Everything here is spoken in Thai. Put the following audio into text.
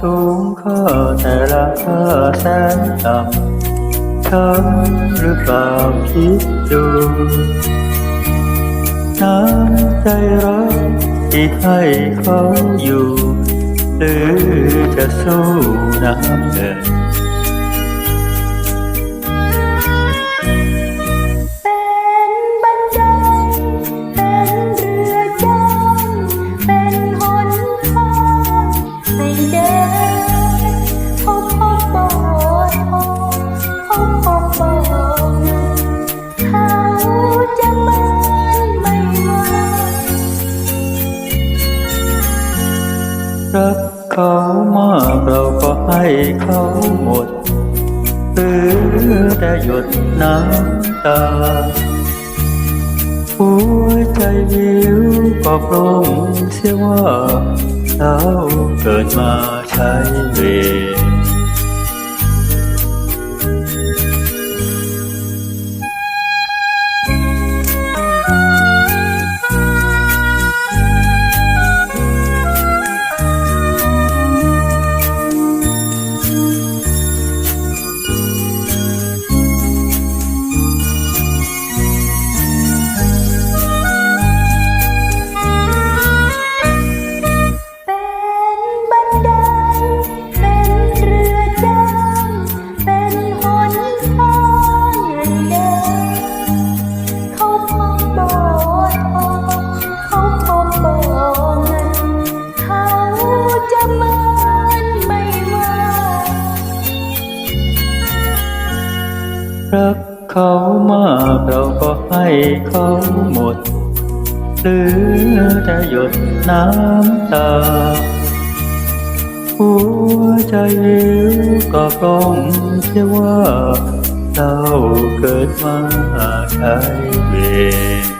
สูงค่าแต่ละาคาแสนต่ำช้ำหรือเปล่าคิดดูน้ำใจรักที่ให้เขาอยู่ หรือจะสู้น้ำเงิน รักเขามากเราก็ให้เขาหมดหรือแต่หยดน้ำตา หัวใจวิวก็ปรงเสียว่าเราเกิดมาใช้เวร รักเขามากเราก็ให้เขาหมดเหลือแต่หยดน้ำตา หัวใจวิวก็ปรงเชื่อว่าเราเกิดมาใช้เวร